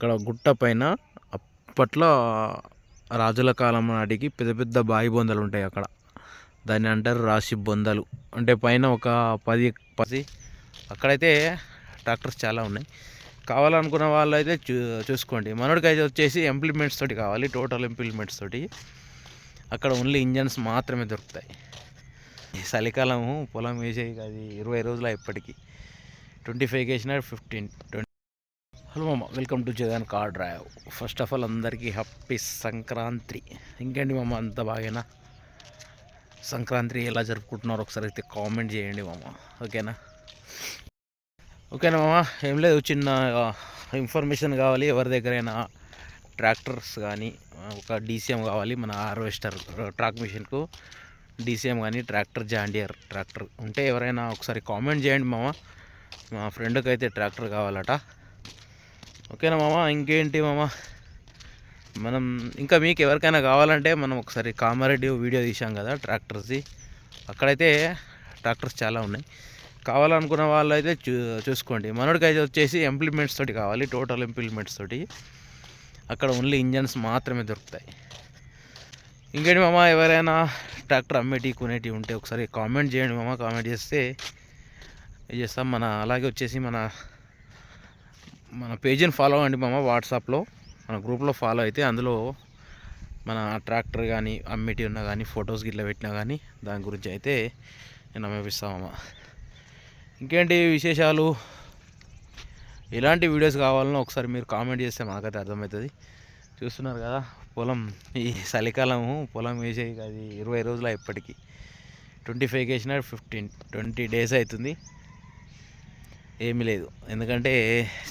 అక్కడ గుట్ట పైన అప్పట్లో రాజుల కాలం నాటికి పెద్ద పెద్ద బావి బొందలు ఉంటాయి అక్కడ. దాన్ని అంటారు రాశి బొందలు. అంటే పైన ఒక పది పది అక్కడైతే ట్రాక్టర్స్ చాలా ఉన్నాయి. కావాలనుకున్న వాళ్ళు అయితే చూ చూసుకోండి. మనోడికి అయితే వచ్చేసి ఇంప్లిమెంట్స్ తోటి కావాలి టోటల్ ఇంప్లిమెంట్స్ తోటి. అక్కడ ఓన్లీ ఇంజన్స్ మాత్రమే దొరుకుతాయి. ఈ చలికాలము పొలం వేసేది అది ఇరవై రోజులు ఇప్పటికీ ట్వంటీ ఫైవ్కి వేసిన ఫిఫ్టీన్ ట్వంటీ హలో మామ welcome to Jagan car drive. First of all అందరికీ హ్యాపీ సంక్రాంతి. ఇంకేంటి మామ అంత బాగేనా? సంక్రాంతి ఎలా జరుపుకుంటున్నారో ఒకసారి అయితే కామెంట్ చేయండి మామ ఓకేనా? ఓకేనా మామ ఏం లేదు చిన్న ఇన్ఫర్మేషన్ కావాలి ఎవరి దగ్గరైనా ట్రాక్టర్స్ కానీ ఒక డీసీఎం కావాలి మన హార్వెస్టర్ ట్రాక్ మిషన్కు డీసీఎం కానీ ట్రాక్టర్ జాండియర్ ట్రాక్టర్ ఉంటే ఎవరైనా ఒకసారి కామెంట్ చేయండి మామ. మా ఫ్రెండ్కి అయితే ట్రాక్టర్ కావాలట. ఓకేనా మామ? ఇంకేంటి మామ? మనం ఇంకా మీకు ఎవరికైనా కావాలంటే మనం ఒకసారి కామారెడ్డి వీడియో తీసాం కదా ట్రాక్టర్స్ది. అక్కడైతే ట్రాక్టర్స్ చాలా ఉన్నాయి. కావాలనుకున్న వాళ్ళు అయితే చూ చూసుకోండి. మనోడికి అయితే వచ్చేసి ఇంప్లిమెంట్స్ తోటి కావాలి టోటల్ ఇంప్లిమెంట్స్ తోటి. అక్కడ ఓన్లీ ఇంజన్స్ మాత్రమే దొరుకుతాయి. ఇంకేంటి మామ? ఎవరైనా ట్రాక్టర్ అమ్మేటి కొనేటి ఉంటే ఒకసారి కామెంట్ చేయండి మామ. కామెంట్ చేస్తే చేస్తాం. మన అలాగే వచ్చేసి మన మన పేజీని ఫాలో అవ్వండి మామ వాట్సాప్లో. మన గ్రూప్లో ఫాలో అయితే అందులో మన ట్రాక్టర్ కానీ అమ్మేటి ఉన్నా కానీ ఫొటోస్ గిట్లా పెట్టినా కానీ దాని గురించి అయితే నేను అమ్మేపిస్తామమ్మ ఇంకేంటి విశేషాలు? ఎలాంటి వీడియోస్ కావాలనో ఒకసారి మీరు కామెంట్ చేస్తే మాకైతే అర్థమవుతుంది. చూస్తున్నారు కదా పొలం ఈ చలికాలము పొలం వేసే అది ఇరవై రోజులు ఇప్పటికీ ట్వంటీ ఫైవ్కి వేసిన ఫిఫ్టీన్ ట్వంటీ డేస్ అవుతుంది. ఏమీ లేదు. ఎందుకంటే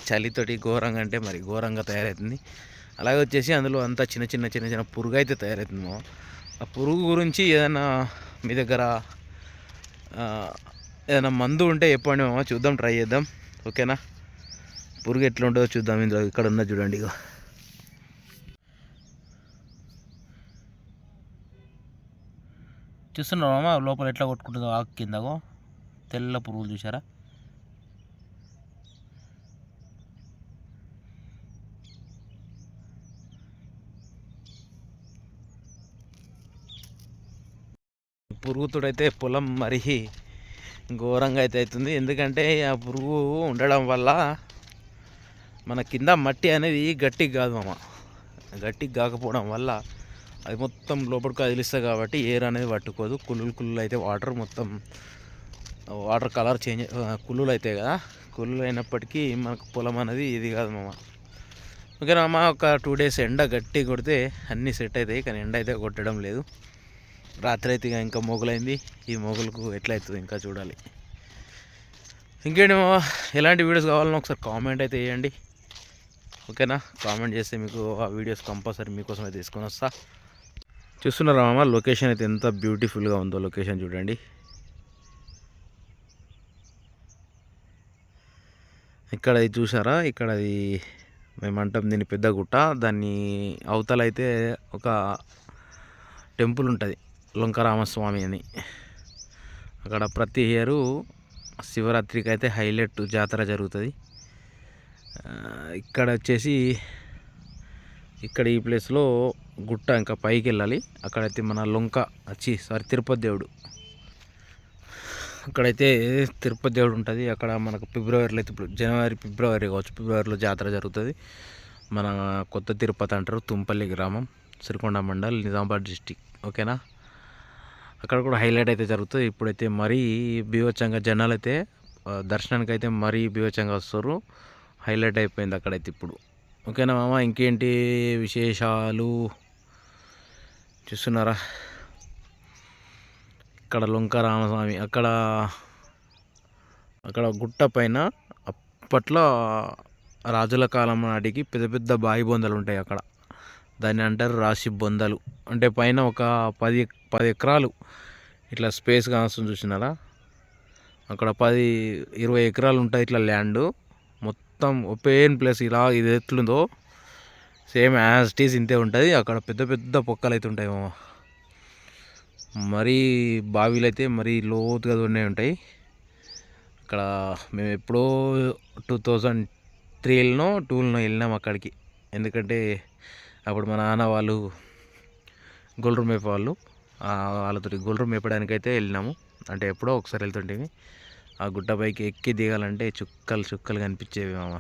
చలితోటి ఘోరంగా అంటే మరి ఘోరంగా తయారవుతుంది అలాగే వచ్చేసి అందులో అంతా చిన్న చిన్న చిన్న చిన్న పురుగు అయితే తయారవుతుందో ఆ పురుగు గురించి ఏదైనా మీ దగ్గర ఏదైనా మందు ఉంటే చెప్పండి మామ. చూద్దాం ట్రై చేద్దాం. ఓకేనా? పురుగు ఎట్లా ఉంటుందో చూద్దాం ఇందులో. ఇక్కడ ఉందా చూడండి ఇక చూస్తున్నావా లోపల ఎట్లా కొట్టుకుంటుందో ఆకు కిందగో. తెల్ల పురుగులు చూసారా పురుగుతుడైతే పొలం మరి ఘోరంగా అయితే అవుతుంది. ఎందుకంటే ఆ పురుగు ఉండడం వల్ల మన కింద మట్టి అనేది గట్టిగా కాదు మామ. గట్టిగా కాకపోవడం వల్ల అది మొత్తం లోపలికి కదిలిస్తుంది కాబట్టి ఎయిర్ అనేది పట్టుకోదు. కుళ్ళులు కుళ్ళు అయితే వాటర్ మొత్తం వాటర్ కలర్ చేంజ్ కుళ్ళులు అవుతాయి కదా. కుళ్ళు అయినప్పటికీ మనకు పొలం అనేది ఇది కాదు మామ. ఓకేనా అమ్మ? ఒక టూ డేస్ ఎండ గట్టి కొడితే అన్నీ సెట్ అవుతాయి కానీ ఎండ అయితే కొట్టడం లేదు. రాత్రి అయితే ఇక ఇంకా మొగులైంది. ఈ మోగులకు ఎట్లా ఇంకా చూడాలి. ఇంకేంటి ఎలాంటి వీడియోస్ కావాలన్నా ఒకసారి కామెంట్ అయితే వేయండి. ఓకేనా? కామెంట్ చేస్తే మీకు ఆ వీడియోస్ కంపల్సరీ మీకోసం అయితే తీసుకొని వస్తా. చూస్తున్నారా మామ లొకేషన్ అయితే ఎంత బ్యూటిఫుల్గా ఉందో లొకేషన్ చూడండి. ఇక్కడ ఇది చూసారా ఇక్కడ అది మేమంటాం దీన్ని పెద్ద గుట్ట దాన్ని అవతల అయితే ఒక టెంపుల్ ఉంటుంది. లొంకరామస్వామి అని. అక్కడ ప్రతి ఇయరు శివరాత్రికి అయితే హైలైట్ జాతర జరుగుతుంది. ఇక్కడ వచ్చేసి ఇక్కడ ఈ ప్లేస్లో గుట్ట ఇంకా పైకి వెళ్ళాలి అక్కడైతే మన లొంక వచ్చి సారీ తిరుపతి దేవుడు. అక్కడైతే తిరుపతి దేవుడు ఉంటుంది. అక్కడ మనకు ఫిబ్రవరిలో అయితే ఇప్పుడు జనవరి ఫిబ్రవరి కావచ్చు ఫిబ్రవరిలో జాతర జరుగుతుంది. మన కొత్త తిరుపతి అంటారు తుంపల్లి గ్రామం సిరికొండ మండల్ నిజామాబాద్ డిస్టిక్. ఓకేనా? అక్కడ కూడా హైలైట్ అయితే జరుగుతుంది. ఇప్పుడైతే మరీ బీవచ్చంగా జనాలు అయితే దర్శనానికి అయితే మరీ బీవచ్చంగా వస్తారు. హైలైట్ అయిపోయింది అక్కడైతే ఇప్పుడు. ఓకేనా మామ? ఇంకేంటి విశేషాలు? చూస్తున్నారా? ఇక్కడ లొంక రామస్వామి అక్కడ అక్కడ గుట్ట పైన అప్పట్లో రాజుల కాలం నాటికి పెద్ద పెద్ద బావి బొందలు ఉంటాయి అక్కడ. దాన్ని అంటారు రాశి బొందలు. అంటే పైన ఒక పది పది ఎకరాలు ఇట్లా స్పేస్ కాస్తుంది చూసినారా? అక్కడ పది ఇరవై ఎకరాలు ఉంటుంది ఇట్లా ల్యాండ్. మొత్తం ఓపెన్ ప్లేస్ ఇలా ఇది ఎట్లుందో సేమ్ యాజ్ టీస్ ఇంతే ఉంటుంది. అక్కడ పెద్ద పెద్ద పొక్కలు అయితే ఉంటాయి మామ. మరీ బావిలు అయితే మరీ లోతుగా ఉన్నాయి ఉంటాయి. అక్కడ మేము ఎప్పుడో టూ థౌజండ్ త్రీలనో టూలనో వెళ్ళినాం అక్కడికి. ఎందుకంటే అప్పుడు మా నాన్న వాళ్ళు గొల్లు మేప వాళ్ళు వాళ్ళతో గొల్లు మేపడానికి అయితే వెళ్ళినాము. అంటే ఎప్పుడో ఒకసారి వెళ్తుంటేవి ఆ గుట్టపైకి ఎక్కి దిగాలంటే చుక్కలు చుక్కలు కనిపించేవి మామ.